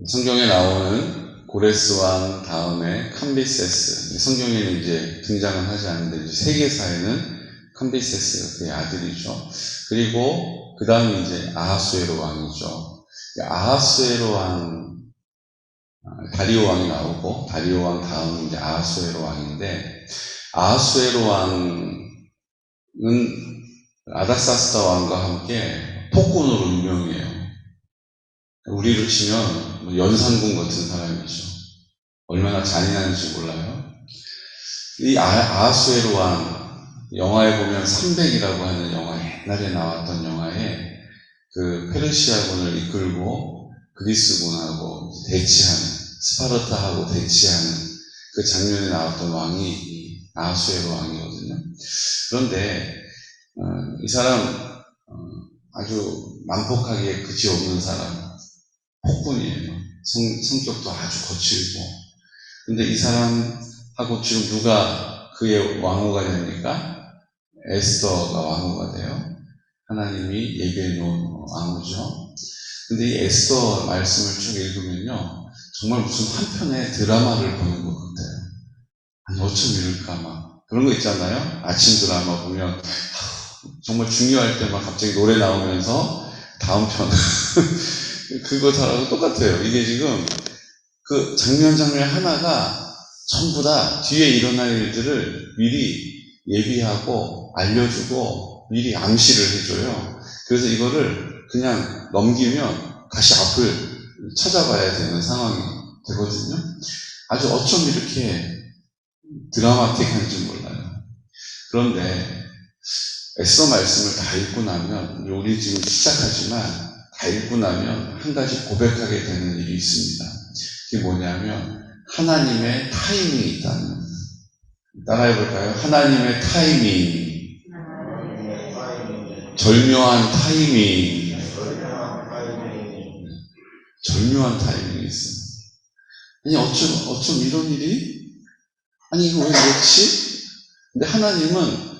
성경에 나오는 고레스 왕 다음에 캄비세스. 성경에는 이제 등장은 하지 않는데 이제 세계사에는 캄비세스가 그의 아들이죠. 그리고 그 다음에 이제 아하수에로 왕이죠. 아하수에로 왕, 아, 다리오 왕이 나오고 다리오 왕 다음은 이제 아하수에로 왕인데 아하수에로 왕은 아다사스다 왕과 함께 폭군으로 유명해요. 우리로 치면 뭐 연산군 같은 사람이죠. 얼마나 잔인한지 몰라요. 이 아, 아하수에로 왕 영화에 보면 300이라고 하는 영화 옛날에 나왔던 영화에 그 페르시아군을 이끌고 그리스군하고 대치하는 스파르타하고 대치하는 그 장면에 나왔던 왕이 이 아하수에로 왕이거든요. 그런데 어, 이 사람 어, 아주 난폭하게 그지 없는 사람 폭군이에요. 성, 성격도 아주 거칠고. 근데 이 사람하고 지금 누가 그의 왕후가 됩니까? 에스더가 왕후가 돼요. 하나님이 예비해 놓은 왕후죠. 근데 이 에스더 말씀을 쭉 읽으면요. 정말 무슨 한 편의 드라마를 보는 것 같아요. 아니, 어쩜 이럴까, 막. 그런 거 있잖아요. 아침 드라마 보면, 정말 중요할 때만 갑자기 노래 나오면서, 다음 편. 그거 잘하고 똑같아요. 이게 지금, 그 장면 장면 하나가 전부 다 뒤에 일어날 일들을 미리 예비하고 알려주고 미리 암시를 해줘요. 그래서 이거를 그냥 넘기면 다시 앞을 찾아봐야 되는 상황이 되거든요. 아주 어쩜 이렇게 드라마틱한지 몰라요. 그런데 애써 말씀을 다 읽고 나면 우리 지금 시작하지만 다 읽고 나면 한 가지 고백하게 되는 일이 있습니다. 그게 뭐냐면 하나님의 타이밍이 있다는 겁니다. 따라해 볼까요? 하나님의 타이밍. 절묘한 타이밍. 절묘한 타이밍이 있어요. 아니, 어쩜, 어쩜 이런 일이? 아니, 이거 왜 그렇지? 근데 하나님은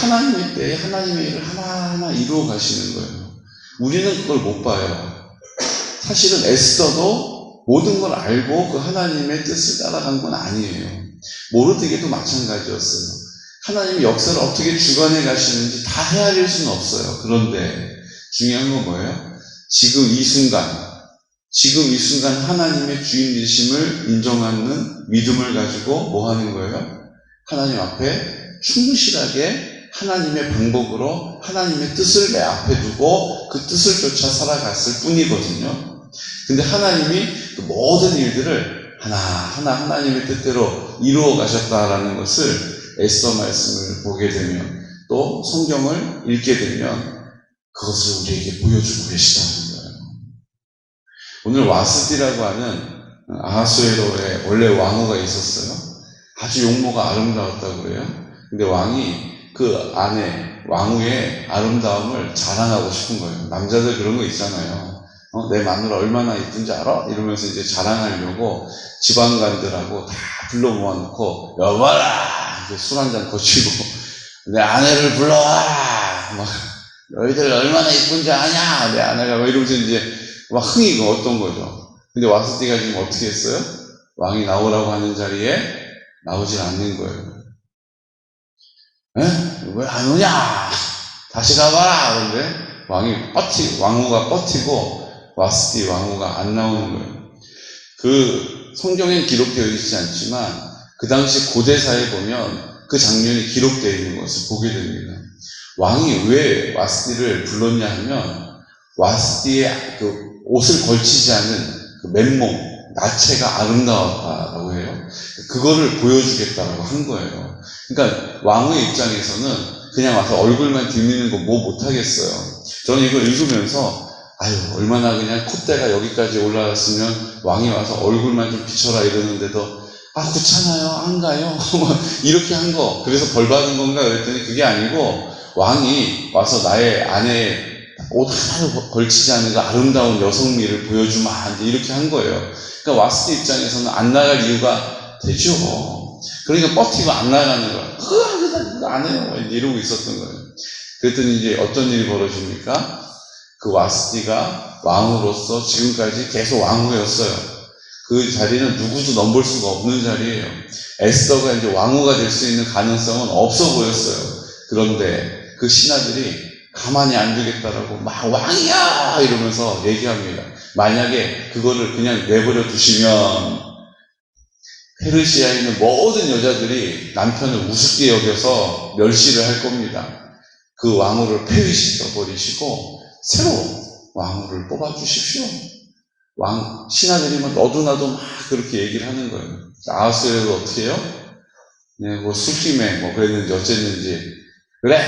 하나님의 때에 하나님의 일을 하나하나 이루어 가시는 거예요. 우리는 그걸 못 봐요. 사실은 에스더도 모든 걸 알고 그 하나님의 뜻을 따라간 건 아니에요. 모르드게도 마찬가지였어요. 하나님이 역사를 어떻게 주관해 가시는지 다 헤아릴 수는 없어요. 그런데 중요한 건 뭐예요? 지금 이 순간, 지금 이 순간 하나님의 주인이심을 인정하는 믿음을 가지고 뭐 하는 거예요? 하나님 앞에 충실하게 하나님의 방법으로 하나님의 뜻을 내 앞에 두고 그 뜻을 쫓아 살아갔을 뿐이거든요. 근데 하나님이 그 모든 일들을 하나하나 하나님의 뜻대로 이루어 가셨다라는 것을 에스더 말씀을 보게 되면 또 성경을 읽게 되면 그것을 우리에게 보여주고 계시다는 거예요. 오늘 와스디라고 하는 아하수에로의 원래 왕후가 있었어요. 아주 용모가 아름다웠다고 그래요. 근데 왕이 그 아내, 왕후의 아름다움을 자랑하고 싶은 거예요. 남자들 그런 거 있잖아요. 어, 내 마누라 얼마나 이쁜지 알아? 이러면서 이제 자랑하려고 지방관들하고 다 불러 모아놓고, 여봐라! 이제 술 한 잔 거치고, 내 아내를 불러와라! 막, 너희들 얼마나 이쁜지 아냐? 내 아내가 막 이러면서 이제 막 흥이 어떤 거죠. 근데 와스티가 지금 어떻게 했어요? 왕이 나오라고 하는 자리에 나오질 않는 거예요. 왜 안 오냐? 다시 가봐라! 그런데 왕이 뻗치, 왕후가 뻗치고 와스티 왕후가 안 나오는 거예요. 그 성경엔 기록되어 있지 않지만 그 당시 고대사에 보면 그 장면이 기록되어 있는 것을 보게 됩니다. 왕이 왜 와스티를 불렀냐 하면 와스티의 그 옷을 걸치지 않은 그 맨몸, 나체가 아름다웠다라고 해요. 그거를 보여주겠다라고 한 거예요. 그러니까 왕의 입장에서는 그냥 와서 얼굴만 들미는 거 뭐 못하겠어요. 저는 이걸 읽으면서 아유 얼마나 그냥 콧대가 여기까지 올라갔으면 왕이 와서 얼굴만 좀 비춰라 이러는데도 아 귀찮아요 안 가요 뭐 이렇게 한 거 그래서 벌 받은 건가 그랬더니 그게 아니고 왕이 와서 나의 아내 옷 하나도 걸치지 않은 그 아름다운 여성미를 보여주마 이렇게 한 거예요. 그러니까 와스티 입장에서는 안 나갈 이유가 되죠. 그러니까 버티고 안 나가는 거야. 그거 안 해요. 이러고 있었던 거예요. 그랬더니 이제 어떤 일이 벌어집니까? 그 와스티가 왕으로서 지금까지 계속 왕후였어요. 그 자리는 누구도 넘볼 수가 없는 자리예요. 에스더가 이제 왕후가 될 수 있는 가능성은 없어 보였어요. 그런데 그 신하들이 가만히 안 두겠다라고 막 왕이야! 이러면서 얘기합니다. 만약에 그거를 그냥 내버려 두시면 페르시아에 있는 모든 여자들이 남편을 우습게 여겨서 멸시를 할 겁니다. 그 왕후를 폐위시켜 버리시고 새로 왕후를 뽑아 주십시오. 왕 신하들이면 너도 나도 막 그렇게 얘기를 하는 거예요. 아하스에도 어떻게 해요? 네, 뭐 술김에 뭐 그랬는지 어쨌는지 그래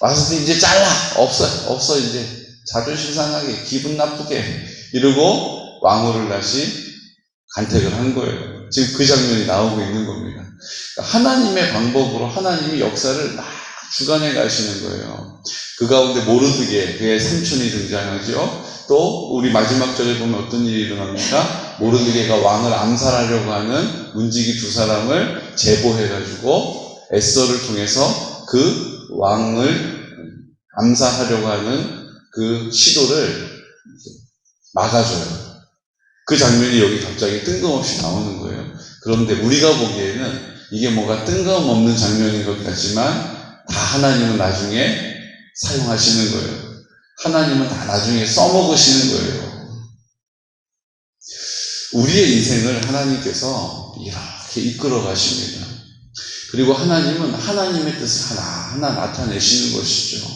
와서 이제 잘라 없어 없어 이제 자존심 상하게 기분 나쁘게 이러고 왕후를 다시 간택을 한 거예요. 지금 그 장면이 나오고 있는 겁니다. 그러니까 하나님의 방법으로 하나님이 역사를 막 주관해 가시는 거예요. 그 가운데 모르드게 그의 삼촌이 등장하죠. 또 우리 마지막 절에 보면 어떤 일이 일어납니까? 모르드게가 왕을 암살하려고 하는 문지기 두 사람을 제보해 가지고 에스더를 통해서 그 왕을 암살하려고 하는 그 시도를 막아줘요. 그 장면이 여기 갑자기 뜬금없이 나오는 거예요. 그런데 우리가 보기에는 이게 뭐가 뜬금없는 장면인 것 같지만 다 하나님은 나중에 사용하시는 거예요. 하나님은 다 나중에 써먹으시는 거예요. 우리의 인생을 하나님께서 이렇게 이끌어 가십니다. 그리고 하나님은 하나님의 뜻을 하나하나 나타내시는 것이죠.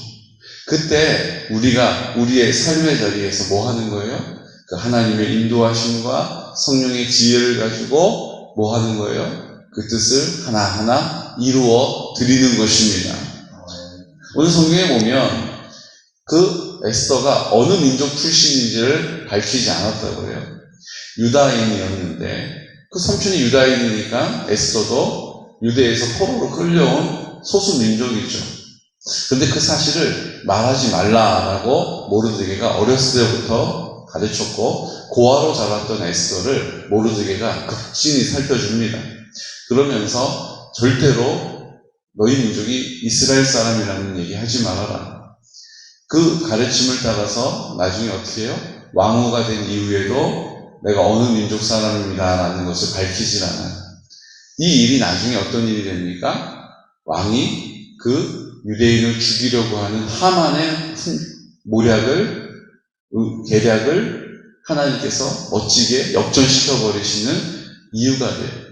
그때 우리가 우리의 삶의 자리에서 뭐 하는 거예요? 그 하나님의 인도하심과 성령의 지혜를 가지고 뭐 하는 거예요? 그 뜻을 하나하나 이루어 드리는 것입니다. 오늘 성경에 보면 그 에스더가 어느 민족 출신인지를 밝히지 않았다고 해요. 유다인이었는데 그 삼촌이 유다인이니까 에스더도 유대에서 포로로 끌려온 소수 민족이죠. 근데 그 사실을 말하지 말라라고 모르드게가 어렸을 때부터 가르쳤고 고아로 자랐던 에스더를 모르드게가 극진히 살펴줍니다. 그러면서 절대로 너희 민족이 이스라엘 사람이라는 얘기 하지 말아라. 그 가르침을 따라서 나중에 어떻게 해요? 왕후가 된 이후에도 내가 어느 민족 사람입니다라는 것을 밝히질 않아요. 이 일이 나중에 어떤 일이 됩니까? 왕이 그 유대인을 죽이려고 하는 하만의 모략을, 계략을 하나님께서 멋지게 역전시켜 버리시는 이유가 돼요.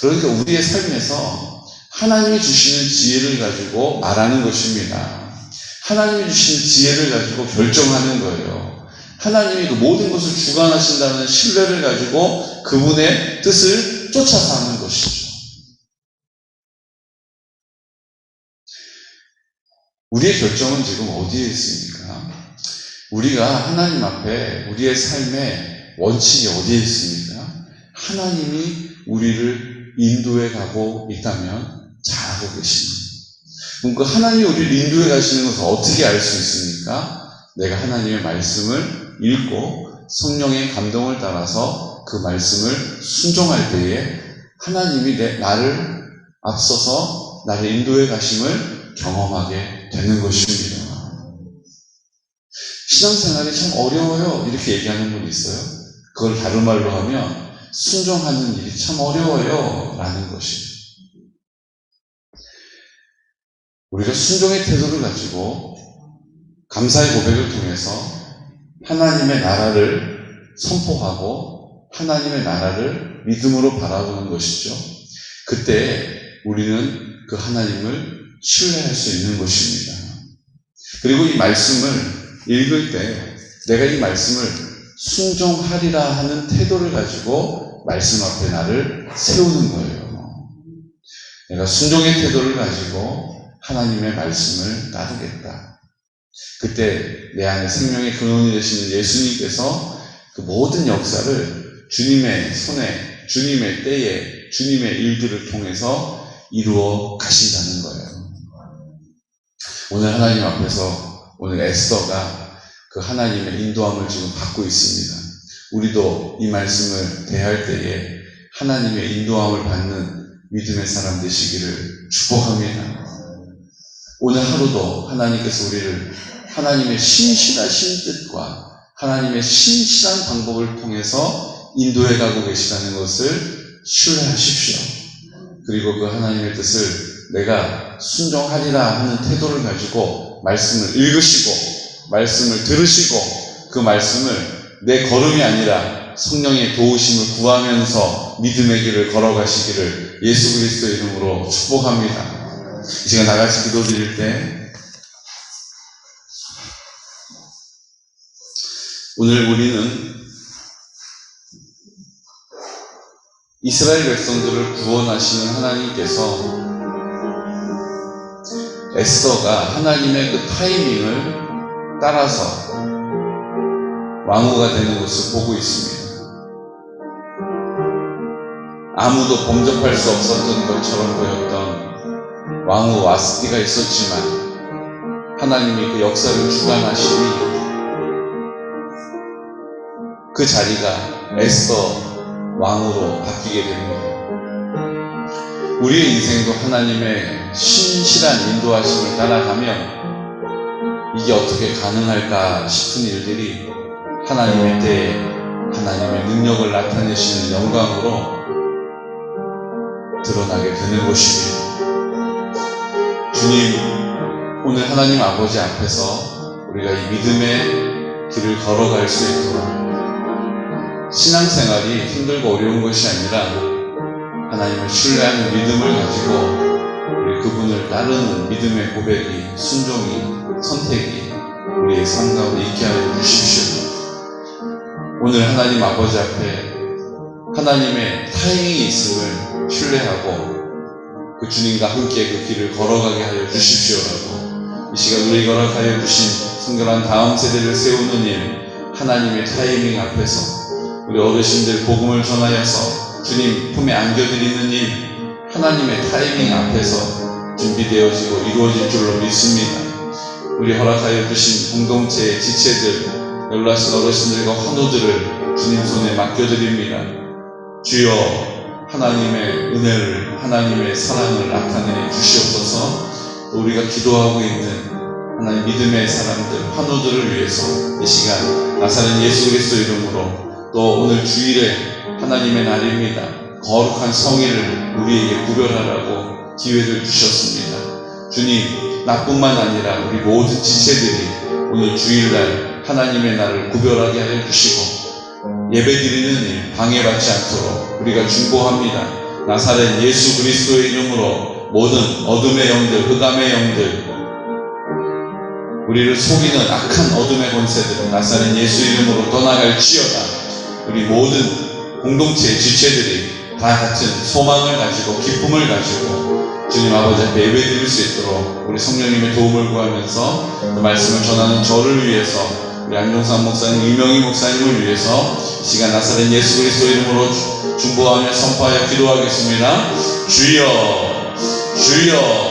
그러니까 우리의 삶에서 하나님이 주시는 지혜를 가지고 말하는 것입니다. 하나님이 주시는 지혜를 가지고 결정하는 거예요. 하나님이 그 모든 것을 주관하신다는 신뢰를 가지고 그분의 뜻을 쫓아서 하는 것이죠. 우리의 결정은 지금 어디에 있습니까? 우리가 하나님 앞에 우리의 삶의 원칙이 어디에 있습니까? 하나님이 우리를 인도해 가고 있다면 잘하고 계십니다. 그럼 그 하나님이 우리를 인도해 가시는 것을 어떻게 알 수 있습니까? 내가 하나님의 말씀을 읽고 성령의 감동을 따라서 그 말씀을 순종할 때에 하나님이 내, 나를 앞서서 나를 인도해 가심을 경험하게 되는 것입니다. 신앙생활이 참 어려워요. 이렇게 얘기하는 분이 있어요. 그걸 다른 말로 하면 순종하는 일이 참 어려워요. 라는 것이에요. 우리가 순종의 태도를 가지고 감사의 고백을 통해서 하나님의 나라를 선포하고 하나님의 나라를 믿음으로 바라보는 것이죠. 그때 우리는 그 하나님을 신뢰할 수 있는 것입니다. 그리고 이 말씀을 읽을 때 내가 이 말씀을 순종하리라 하는 태도를 가지고 말씀 앞에 나를 세우는 거예요. 내가 순종의 태도를 가지고 하나님의 말씀을 따르겠다. 그때 내 안에 생명의 근원이 되시는 예수님께서 그 모든 역사를 주님의 손에, 주님의 때에, 주님의 일들을 통해서 이루어 가신다는 거예요. 오늘 하나님 앞에서 오늘 에스더가 그 하나님의 인도함을 지금 받고 있습니다. 우리도 이 말씀을 대할 때에 하나님의 인도함을 받는 믿음의 사람 되시기를 축복합니다. 오늘 하루도 하나님께서 우리를 하나님의 신실하신 뜻과 하나님의 신실한 방법을 통해서 인도해 가고 계시다는 것을 신뢰하십시오. 그리고 그 하나님의 뜻을 내가 순종하리라 하는 태도를 가지고 말씀을 읽으시고 말씀을 들으시고 그 말씀을 내 걸음이 아니라 성령의 도우심을 구하면서 믿음의 길을 걸어가시기를 예수 그리스도의 이름으로 축복합니다. 이 시간 다 같이 기도 드릴 때 오늘 우리는 이스라엘 백성들을 구원하시는 하나님께서 에스더가 하나님의 그 타이밍을 따라서 왕후가 되는 것을 보고 있습니다. 아무도 범접할 수 없었던 것처럼 보였던 왕후 와스티가 있었지만 하나님이 그 역사를 주관하시니 그 자리가 에스더 왕으로 바뀌게 됩니다. 우리의 인생도 하나님의 신실한 인도하심을 따라가면 이게 어떻게 가능할까 싶은 일들이 하나님의 때에 하나님의 능력을 나타내시는 영광으로 드러나게 되는 것입니다. 주님, 오늘 하나님 아버지 앞에서 우리가 이 믿음의 길을 걸어갈 수 있도록 신앙생활이 힘들고 어려운 것이 아니라 하나님을 신뢰하는 믿음을 가지고 우리 그분을 따르는 믿음의 고백이, 순종이, 선택이 우리의 삶 가운데 있게 하여 주십시오. 오늘 하나님 아버지 앞에 하나님의 타이밍이 있음을 신뢰하고 그 주님과 함께 그 길을 걸어가게 하여 주십시오라고 이 시간 우리 걸어가여 주신 성결한 다음 세대를 세우는 일 하나님의 타이밍 앞에서 우리 어르신들 복음을 전하여서 주님 품에 안겨드리는 일 하나님의 타이밍 앞에서 준비되어지고 이루어질 줄로 믿습니다. 우리 허락하여 주신 공동체의 지체들 연락하신 어르신들과 환우들을 주님 손에 맡겨드립니다. 주여 하나님의 은혜를 하나님의 사랑을 나타내 주시옵소서 또 우리가 기도하고 있는 하나님 믿음의 사람들 환우들을 위해서 이 시간 나사렛 예수 그리스도 이름으로 또 오늘 주일에 하나님의 날입니다. 거룩한 성일을 우리에게 구별하라고 기회를 주셨습니다. 주님, 나뿐만 아니라 우리 모든 지체들이 오늘 주일날 하나님의 날을 구별하게 하여 주시고 예배 드리는 일 방해받지 않도록 우리가 중보합니다. 나사렛 예수 그리스도의 이름으로 모든 어둠의 영들, 흑암의 영들, 우리를 속이는 악한 어둠의 권세들 나사렛 예수 이름으로 떠나갈지어다. 우리 모든 공동체 지체들이 다 같은 소망을 가지고 기쁨을 가지고 주님 아버지 앞에 예배 드릴 수 있도록 우리 성령님의 도움을 구하면서 그 말씀을 전하는 저를 위해서 우리 안종산 목사님, 유명희 목사님을 위해서 이 시간 나사렛 예수 그리스도 이름으로 주- 중보하며 선포하여 기도하겠습니다. 주여, 주여,